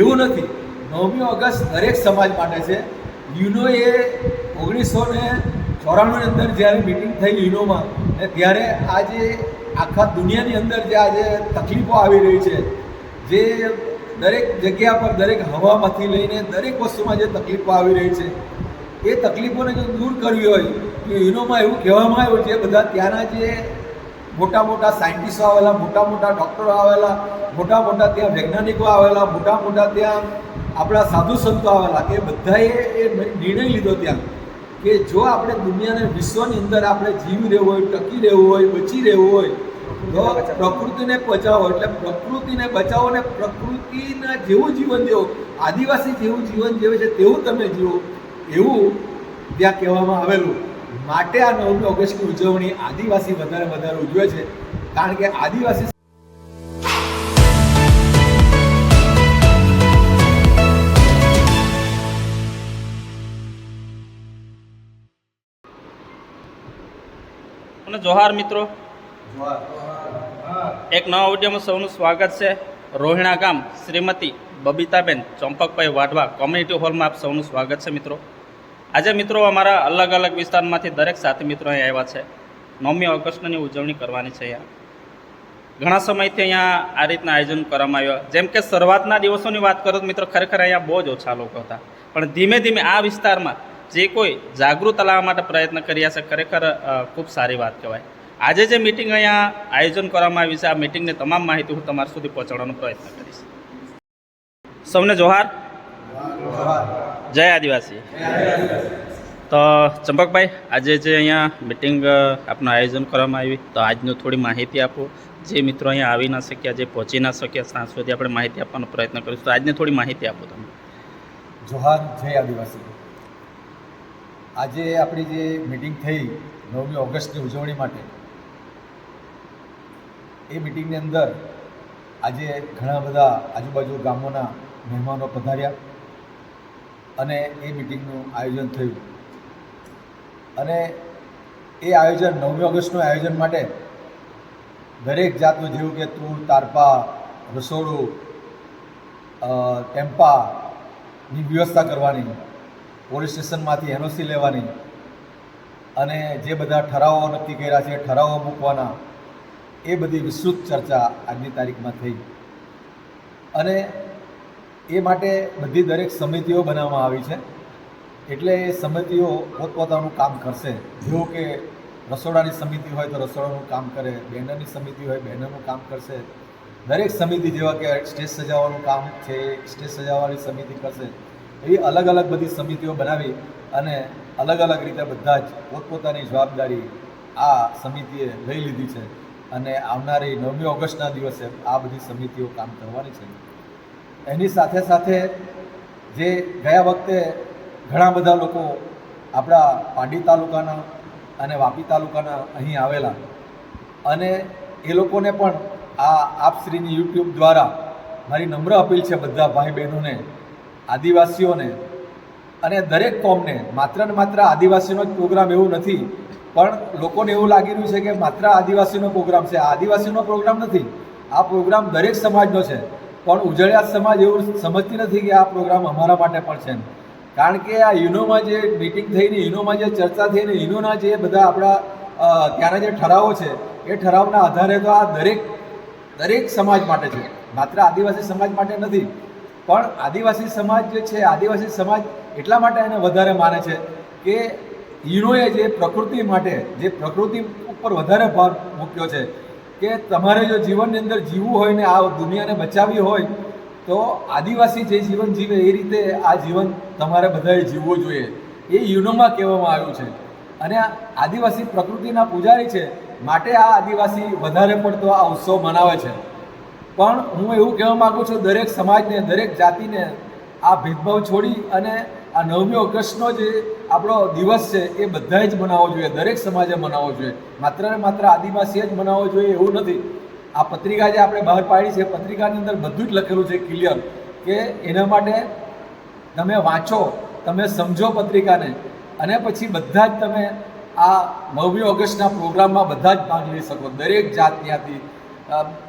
એવું નથી. નવમી ઓગસ્ટ દરેક સમાજ માટે છે. યુનોએ ઓગણીસો ને ચોરાણુંની અંદર જ્યારે મિટિંગ થઈ યુનોમાં, ને ત્યારે આજે આખા દુનિયાની અંદર જે આજે તકલીફો આવી રહી છે, જે દરેક જગ્યા પર, દરેક હવામાંથી લઈને દરેક વસ્તુમાં જે તકલીફો આવી રહી છે, એ તકલીફોને જો દૂર કરવી હોય, તો યુનોમાં એવું કહેવામાં આવ્યું છે બધા ત્યાંના જે મોટા મોટા સાયન્ટિસ્ટો આવેલા, મોટા મોટા ડૉક્ટરો આવેલા, મોટા મોટા ત્યાં વૈજ્ઞાનિકો આવેલા, મોટા મોટા ત્યાં આપણા સાધુ સંતો આવેલા એ બધાએ એ નિર્ણય લીધો ત્યાં કે જો આપણે દુનિયાને વિશ્વની અંદર આપણે જીવી રહેવું હોય, ટકી રહેવું હોય, બચી રહેવું હોય, તો પ્રકૃતિને બચાવો. એટલે પ્રકૃતિને બચાવો ને પ્રકૃતિના જેવું જીવન જીવો, આદિવાસી જેવું જીવન જીવે છે તેવું તમે જીવો, એવું ત્યાં કહેવામાં આવેલું. માટે આ નવમી ઓગસ્ટની ઉજવણી આદિવાસી વધારે વધારે ઉજવે છે. કારણ કે આદિવાસી અને જોહાર મિત્રો એક નવા વિડીયોમાં સૌનું સ્વાગત છે. રોહિણા ગામ શ્રીમતી બબીતાબેન ચંપકભાઈ વાઢવા કોમ્યુનિટી હોલમાં આપ સૌનું સ્વાગત છે મિત્રો. આજે મિત્રો અમારા અલગ અલગ વિસ્તારમાંથી દરેક સાથી મિત્રો અહીં આવ્યા છે. નવમી ઓગસ્ટની ઉજવણી કરવાની છે અહીંયા. ઘણા સમયથી અહીંયા આ રીતના આયોજન કરવામાં આવ્યું. જેમ કે શરૂઆતના દિવસોની વાત કરું તો મિત્રો ખરેખર અહીંયા બહુ જ ઓછા લોકો હતા. પણ ધીમે ધીમે આ વિસ્તારમાં જે કોઈ જાગૃત લાવવા માટે પ્રયત્ન કર્યા છે, ખરેખર ખૂબ સારી વાત કહેવાય. આજે જે મિટિંગ અહીંયા આયોજન કરવામાં આવી છે, આ મિટિંગની તમામ માહિતી હું તમારા સુધી પહોંચાડવાનો પ્રયત્ન કરીશ. સૌને જોહાર. જય આદિવાસી. તો ચંપકભાઈ, આજે જે અહીંયા મિટિંગ આપનું આયોજન કરવામાં આવી, તો આજનું થોડી માહિતી આપો. જે મિત્રો અહીંયા આવી ના શક્યા, જે પહોંચી ના શક્યા, સાંજ સુધી આપણે માહિતી આપવાનો પ્રયત્ન કરીશું. તો આજને થોડી માહિતી આપો તમે. જોહાર, જય આદિવાસી. આજે આપણી જે મિટિંગ થઈ નવમી ઓગસ્ટની ઉજવણી માટે, એ મિટિંગની અંદર આજે ઘણા બધા આજુબાજુ ગામોના મહેમાનો પધાર્યા. અને એ મિટિંગનું આયોજન થયું. અને એ આયોજન નવમી ઓગસ્ટનું આયોજન માટે દરેક જાતનું જેવું કે તૂર, તારપા, રસોડું ટેમ્પાની વ્યવસ્થા કરવાની, પોલીસ સ્ટેશનમાંથી એનઓસી લેવાની અને જે બધા ઠરાવો નક્કી કર્યા છે, ઠરાવો મૂકવાના, એ બધી વિસ્તૃત ચર્ચા આજની તારીખમાં થઈ. અને એ માટે બધી દરેક સમિતિઓ બનાવવામાં આવી છે. એટલે એ સમિતિઓ પોતપોતાનું કામ કરશે. જેવું કે રસોડાની સમિતિ હોય તો રસોડાનું કામ કરે, બેનરની સમિતિ હોય બેનરનું કામ કરશે. દરેક સમિતિ જેવા કે સ્ટેજ સજાવવાનું કામ છે સ્ટેજ સજાવવાની સમિતિ કરશે. એવી અલગ અલગ બધી સમિતિઓ બનાવી અને અલગ અલગ રીતે બધા જ પોતપોતાની જવાબદારી આ સમિતિએ લઈ લીધી છે. અને આવનારી નવમી ઓગસ્ટના દિવસે આ બધી સમિતિઓ કામ કરવાની છે. એની સાથે સાથે જે ગયા વખતે ઘણા બધા લોકો આપણા પાડી તાલુકાના અને વાપી તાલુકાના અહીં આવેલા. અને એ લોકોને પણ આ આપશ્રીની યુટ્યુબ દ્વારા મારી નમ્ર અપીલ છે બધા ભાઈ બહેનોને આદિવાસીઓને અને દરેક કોમને, માત્ર ને માત્ર આદિવાસીનો જ પ્રોગ્રામ એવું નથી, પણ લોકોને એવું લાગી રહ્યું છે કે માત્ર આદિવાસીનો પ્રોગ્રામ છે. આદિવાસીનો પ્રોગ્રામ નથી. આ પ્રોગ્રામ દરેક સમાજનો છે. પણ ઉજળિયા સમાજ એવું સમજતી નથી કે આ પ્રોગ્રામ અમારા માટે પણ છે કારણ કે આ યુનોમાં જે મિટિંગ થઈને, યુનોમાં જે ચર્ચા થઈને, યુનોના જે બધા આપણા ત્યાંના જે ઠરાવો છે, એ ઠરાવના આધારે તો આ દરેક દરેક સમાજ માટે છે. માત્ર આદિવાસી સમાજ માટે નથી, પણ આદિવાસી સમાજ જે છે, આદિવાસી સમાજ એટલા માટે એને વધારે માને છે કે યુનોએ જે પ્રકૃતિ માટે, જે પ્રકૃતિ ઉપર વધારે ભાર મૂક્યો છે કે તમારે જો જીવનની અંદર જીવવું હોય ને આ દુનિયાને બચાવવી હોય, તો આદિવાસી જે જીવન જીવે એ રીતે આ જીવન તમારે બધાએ જીવવું જોઈએ. એ યુનોમાં કહેવામાં આવ્યું છે. અને આદિવાસી પ્રકૃતિના પૂજારી છે, માટે આ આદિવાસી વધારે પડતો આ ઉત્સવ મનાવે છે. પણ હું એવું કહેવા માગું છું, દરેક સમાજને, દરેક જાતિને આ ભેદભાવ છોડી અને આ નવમી ઓગસ્ટનો જે આપણો દિવસ છે એ બધાએ જ મનાવવો જોઈએ. દરેક સમાજે મનાવવો જોઈએ. માત્ર ને માત્ર આદિવાસીએ જ મનાવવો જોઈએ એવું નથી. આ પત્રિકા જે આપણે બહાર પાડી છે પત્રિકાની અંદર બધું જ લખેલું છે ક્લિયર. કે એના માટે તમે વાંચો તમે સમજો પત્રિકાને. અને પછી બધા જ તમે આ નવમી ઓગસ્ટના પ્રોગ્રામમાં બધા જ ભાગ લઈ શકો. દરેક જાત અ,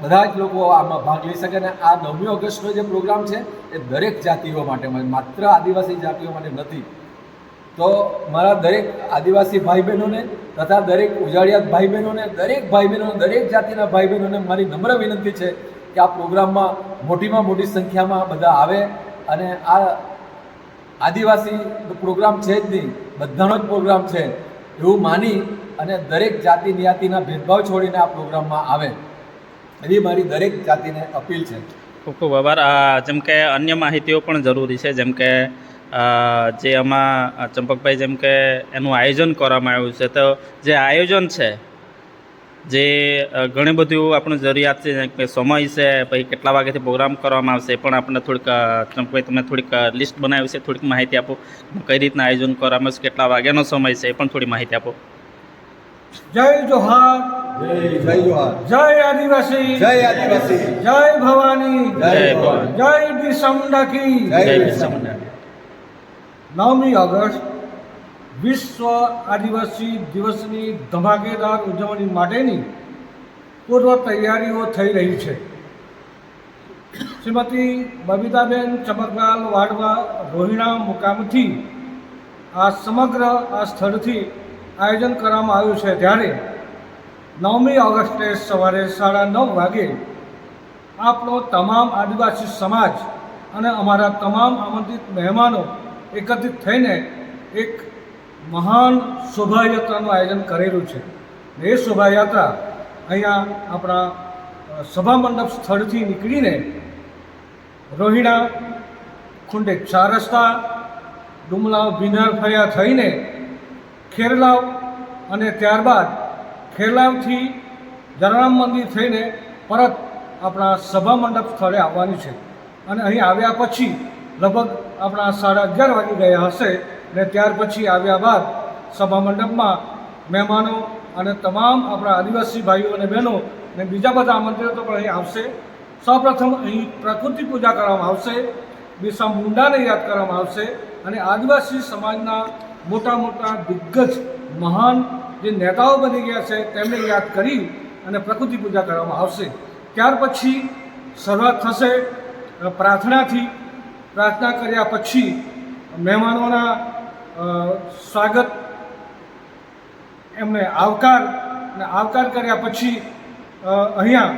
બધા જ લોકો આમાં ભાગ લઈ શકે અને આ નવમી ઓગસ્ટનો જે પ્રોગ્રામ છે એ દરેક જાતિઓ માટે માત્ર આદિવાસી જાતિઓ માટે નથી. તો મારા દરેક આદિવાસી ભાઈ બહેનોને તથા દરેક ઉજાડિયાત ભાઈ બહેનોને દરેક ભાઈ બહેનો દરેક જાતિના ભાઈ બહેનોને મારી નમ્ર વિનંતી છે કે આ પ્રોગ્રામમાં મોટીમાં મોટી સંખ્યામાં બધા આવે અને આ આદિવાસી પ્રોગ્રામ છે જ નહીં, બધાનો જ પ્રોગ્રામ છે એવું માની અને દરેક જાતિ નિયાતિના ભેદભાવ છોડીને આ પ્રોગ્રામમાં આવે. એવી મારી દરેક જાતિને અપીલ છે. ખૂબ ખૂબ આભાર. જેમ કે અન્ય માહિતીઓ પણ જરૂરી છે, જેમ કે જે આમાં ચંપકભાઈ જેમ કે એનું આયોજન કરવામાં આવ્યું છે, તો જે આયોજન છે, જે ઘણી બધું આપણું જરૂરિયાત છે કે સમય છે, પછી કેટલા વાગ્યાથી પ્રોગ્રામ કરવામાં આવશે પણ આપણને થોડીક ચંપકભાઈ તમે થોડીક લિસ્ટ બનાવી છે, થોડીક માહિતી આપો. કઈ રીતના આયોજન કરવામાં આવશે, કેટલા વાગ્યાનો સમય છે, એ પણ થોડી માહિતી આપો. જય જોહાર જય જોહાર જય આદિવાસી જય આદિવાસી જય ભવાની જય ભવાની. જય બિરસા જય. નવમી ઓગસ્ટ વિશ્વ આદિવાસી દિવસની ધમાકેદાર ઉજવણી માટેની પૂર્વ તૈયારીઓ થઈ રહી છે. શ્રીમતી બબીતાબેન ચમકલાલ વાડવા રોહિણા મુકામથી આ સમગ્ર આ સ્થળથી આયોજન કરવામાં આવ્યું છે. ત્યારે નવમી ઓગસ્ટે સવારે સાડા નવ વાગે આપણો તમામ આદિવાસી સમાજ અને અમારા તમામ આમંત્રિત મહેમાનો એકત્રિત થઈને એક મહાન શોભાયાત્રાનું આયોજન કરેલું છે. એ શોભાયાત્રા અહીંયા આપણા સભામંડપ સભા મંડપ સ્થળથી નીકળીને રોહિણા ખુંડે ચાર રસ્તા ડુમલાઓ ભીનાર ફર્યા થઈને ખેરલાવ અને ત્યારબાદ ખેરલાવથી જલારામ મંદિર થઈને પરત આપણા સભા મંડપ સ્થળે આવવાની છે. અને અહીં આવ્યા પછી લગભગ આપણા સાડા અગિયાર વાગી ગયા હશે ને ત્યાર પછી આવ્યા બાદ સભા મંડપમાં મહેમાનો અને તમામ આપણા આદિવાસી ભાઈઓ અને બહેનો ને બીજા બધા આમંત્રિતો પણ અહીં આવશે. સૌપ્રથમ અહીં પ્રકૃતિ પૂજા કરવામાં આવશે. બિરસા મુંડાને યાદ કરવામાં આવશે અને આદિવાસી સમાજના મોટા મોટા દિગ્ગજ, મહાન જે નેતાઓ બની ગયા છે, તેમને યાદ કરી અને પ્રકૃતિ પૂજા કરવામાં આવશે. ત્યાર પછી શરૂઆત થશે પ્રાર્થનાથી. પ્રાર્થના કર્યા પછી મહેમાનોના સ્વાગત, એમને આવકાર અને આવકાર કર્યા પછી અહીંયા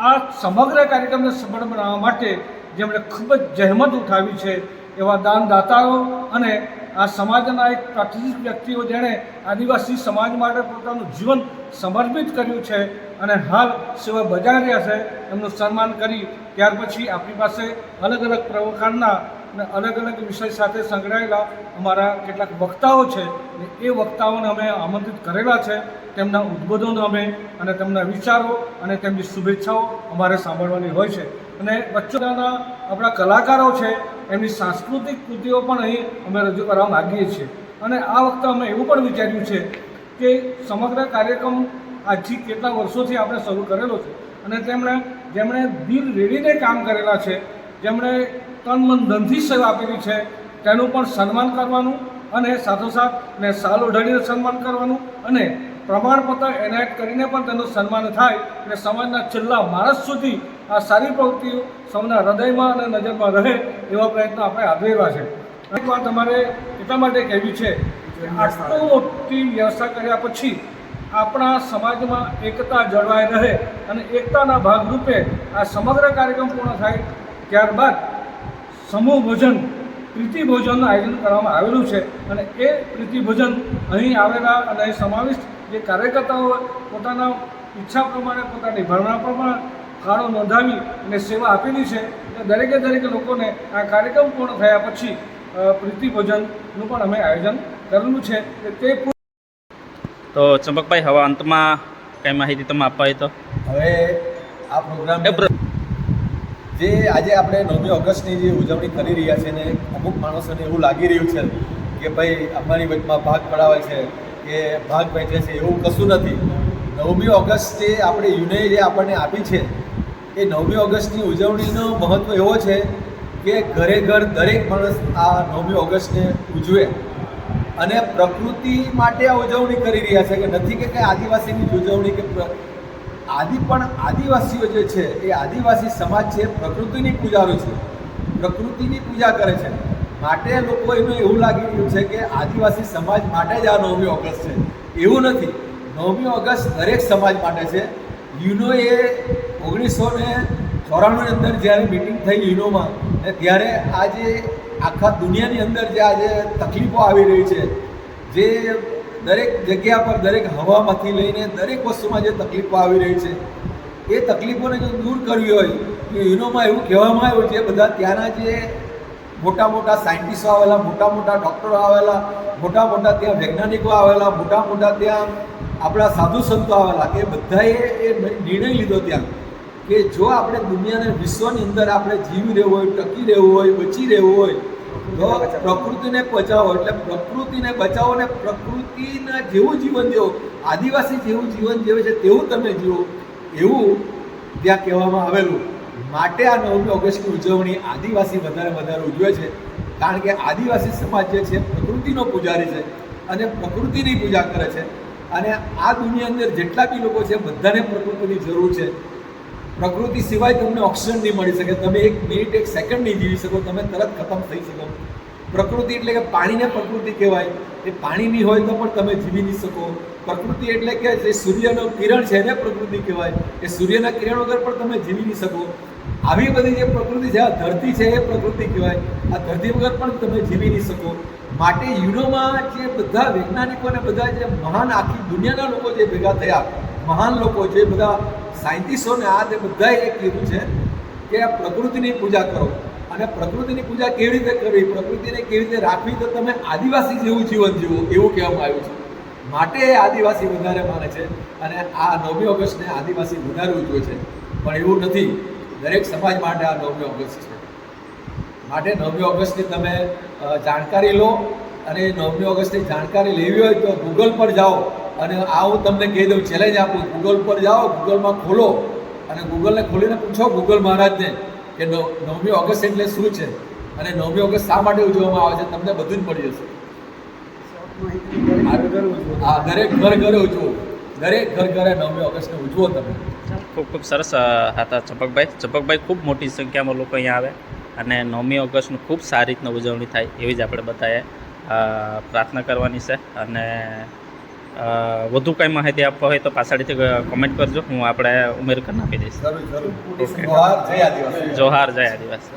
આ સમગ્ર કાર્યક્રમને સફળ બનાવવા માટે જેમણે ખૂબ જ જહેમત ઉઠાવી છે એવા દાનદાતાઓ અને આ સમાજના એક પ્રતિષ્ઠિત વ્યક્તિઓ જેણે આદિવાસી સમાજ માટે પોતાનું જીવન સમર્પિત કર્યું છે અને હાલ સેવા બજાવી રહ્યા છે, એમનું સન્માન કરી ત્યાર પછી આપણી પાસે અલગ અલગ પ્રકારના અને અલગ અલગ વિષય સાથે સંકળાયેલા અમારા કેટલાક વક્તાઓ છે. એ વક્તાઓને અમે આમંત્રિત કરેલા છે. તેમના ઉદ્બોધનો અમે અને તેમના વિચારો અને તેમની શુભેચ્છાઓ અમારે સાંભળવાની હોય છે. અને વચ્ચેના આપણા કલાકારો છે એમની સાંસ્કૃતિક કૃતિઓ પણ અહીં અમે રજૂ કરવા માગીએ છીએ. અને આ વખતે અમે એવું પણ વિચાર્યું છે કે સમગ્ર કાર્યક્રમ આજથી કેટલા વર્ષોથી આપણે શરૂ કરેલો છે. અને તેમણે, જેમણે દિલ રેડીને કામ કરેલા છે, જેમણે તન મન ધનથી સેવા આપેલી છે, તેનું પણ સન્માન કરવાનું અને સાથોસાથ ને સાલ ઓઢાડીને સન્માન કરવાનું અને પ્રમાણપત્ર એનાયત કરીને પણ તેનું સન્માન થાય અને સમાજના છેલ્લા માણસ સુધી આ સારી પ્રવૃત્તિઓ સૌના હૃદયમાં અને નજરમાં રહે એવા પ્રયત્નો આપણે આદરેવા છે. એક વાત અમારે એટલા માટે કહેવી છે કે આટલું મોટી વ્યવસ્થા કર્યા પછી આપણા સમાજમાં એકતા જળવાઈ રહે અને એકતાના ભાગરૂપે આ સમગ્ર કાર્યક્રમ પૂર્ણ થાય ત્યારબાદ સમૂહ ભોજન, પ્રીતિ ભોજનનું આયોજન કરવામાં આવેલું છે અને એ પ્રીતિ ભોજન અહીં આવેલા અને સમાવિષ્ટ જે કાર્યકર્તાઓ પોતાના ઈચ્છા પ્રમાણે, પોતાની ભાવના પ્રમાણે ફાળો નોંધાવી અને સેવા આપેલી છે દરેકે દરેક લોકોને આ કાર્યક્રમ પૂર્ણ થયા પછી પ્રીતિભોજનનું પ્રીતિ ભોજનનું પણ અમે આયોજન કરેલું છે કે તે તો ચંપકભાઈ હવે અંતમાં કઈ માહિતી તમે આપવા તો? હવે આ પ્રોગ્રામ જે આજે આપણે નવમી ઓગસ્ટની જે ઉજવણી કરી રહ્યા છે ને અમુક માણસોને એવું લાગી રહ્યું છે કે ભાઈ અમારી વચમાં ભાગ પડાવે છે કે ભાગ વહેંચે છે એવું કશું નથી. નવમી ઓગસ્ટ જે આપણે યુને જે આપણને આપી છે એ નવમી ઓગસ્ટની ઉજવણીનો મહત્ત્વ એવો છે કે ઘરે ઘર દરેક માણસ આ નવમી ઓગસ્ટને ઉજવે. અને પ્રકૃતિ માટે આ ઉજવણી કરી રહ્યા છે, કે નથી કે કંઈ આદિવાસીની ઉજવણી કે આદિ, પણ આદિવાસીઓ જે છે, એ આદિવાસી સમાજ છે, પ્રકૃતિની પૂજારો છે. પ્રકૃતિની પૂજા કરે છે. માટે લોકો એનું એવું લાગી રહ્યું છે કે આદિવાસી સમાજ માટે જ આ નવમી ઓગસ્ટ છે. એવું નથી. નવમી ઓગસ્ટ દરેક સમાજ માટે છે. યુનોએ ઓગણીસો ને ચોરાણુંની અંદર જ્યારે મિટિંગ થઈ યુનોમાં, ને ત્યારે આજે આખા દુનિયાની અંદર જે આજે તકલીફો આવી રહી છે, જે દરેક જગ્યા પર, દરેક હવામાંથી લઈને દરેક વસ્તુમાં જે તકલીફો આવી રહી છે, એ તકલીફોને જો દૂર કરવી હોય, તો યુનોમાં એવું કહેવામાં આવ્યું છે, બધા ત્યાંના જે મોટા મોટા સાયન્ટિસ્ટો આવેલા, મોટા મોટા ડૉક્ટરો આવેલા, મોટા મોટા ત્યાં વૈજ્ઞાનિકો આવેલા, મોટા મોટા ત્યાં આપણા સાધુ સંતો આવેલા, એ બધાએ એ નિર્ણય લીધો ત્યાં. કે જો આપણે દુનિયાને વિશ્વની અંદર આપણે જીવી રહેવું હોય, ટકી રહેવું હોય, બચી રહેવું હોય, તો પ્રકૃતિને બચાવો. એટલે પ્રકૃતિને બચાવો ને પ્રકૃતિના જેવું જીવન જીવો, આદિવાસી જેવું જીવન જીવે છે તેવું તમે જીવો, એવું ત્યાં કહેવામાં આવેલું. માટે આ નવમી ઓગસ્ટની ઉજવણી આદિવાસી વધારે વધારે ઉજવે છે. કારણ કે આદિવાસી સમાજ જે છે, પ્રકૃતિનો પૂજારી છે અને પ્રકૃતિની પૂજા કરે છે. અને આ દુનિયા અંદર જેટલા બી લોકો છે, બધાને પ્રકૃતિની જરૂર છે. પ્રકૃતિ સિવાય તમને ઓક્સિજન નહીં મળી શકે. તમે એક મિનિટ, એક સેકન્ડ નહીં જીવી શકો. તમે તરત ખતમ થઈ શકો. પ્રકૃતિ એટલે કે પાણીને પ્રકૃતિ કહેવાય. એ પાણી નહીં હોય તો પણ તમે જીવી નહીં શકો. પ્રકૃતિ એટલે કે જે સૂર્યનો કિરણ છે એને પ્રકૃતિ કહેવાય. એ સૂર્યના કિરણ વગર પણ તમે જીવી નહીં શકો. આવી બધી જે પ્રકૃતિ છે, આ ધરતી છે એ પ્રકૃતિ કહેવાય. આ ધરતી વગર પણ તમે જીવી નહીં શકો. માટે યુનોમાં જે બધા વૈજ્ઞાનિકો અને બધા જે મહાન આખી દુનિયાના લોકો જે ભેગા થયા મહાન લોકો જે બધા સાયન્ટિસ્ટોને આ તે બધાએ એ કીધું છે કે આ પ્રકૃતિની પૂજા કરો. અને પ્રકૃતિની પૂજા કેવી રીતે કરવી? પ્રકૃતિને કેવી રીતે રાખવી? તો તમે આદિવાસી જેવું જીવન જીવો, એવું કહેવામાં આવ્યું છે. માટે આદિવાસી વધારે માને છે અને આ નવમી ઓગસ્ટને આદિવાસી વધારે ઉજવે છે. પણ એવું નથી. દરેક સમાજ માટે આ નવમી ઓગસ્ટ છે. માટે નવમી ઓગસ્ટની તમે જાણકારી લો અને નવમી ઓગસ્ટની જાણકારી લેવી હોય તો ગૂગલ પર જાઓ. અને આ હું તમને કહી દઉં ચેલેન્જ આપું. ગૂગલ પર જાઓ ગૂગલમાં ખોલો અને ગૂગલને ખોલીને પૂછો ગૂગલ મહારાજને કે નવ- નવમી ઓગસ્ટ એટલે શું છે? અને નવમી ઓગસ્ટ શા માટે ઉજવવામાં આવે છે? તમને બધું જ મળી જશે. આ દરેક ઘર ઘરે ઉજવો. દરેક ઘર ઘરે નવમી ઓગસ્ટને ઉજવો તમે. ખૂબ ખૂબ સરસ હતા ચંપકભાઈ. ચંપકભાઈ ખૂબ મોટી સંખ્યામાં લોકો અહીંયા આવે અને નવમી ઓગસ્ટનું ખૂબ સારી રીતના ઉજવણી થાય એવી જ આપણે બધાએ પ્રાર્થના કરવાની છે. અને વધુ કંઈ માહિતી આપવા હોય તો પાછળથી કોમેન્ટ કરજો. હું આપણે ઉમેર કરી આપી દઈશ. જોહાર જય આદિવાસી.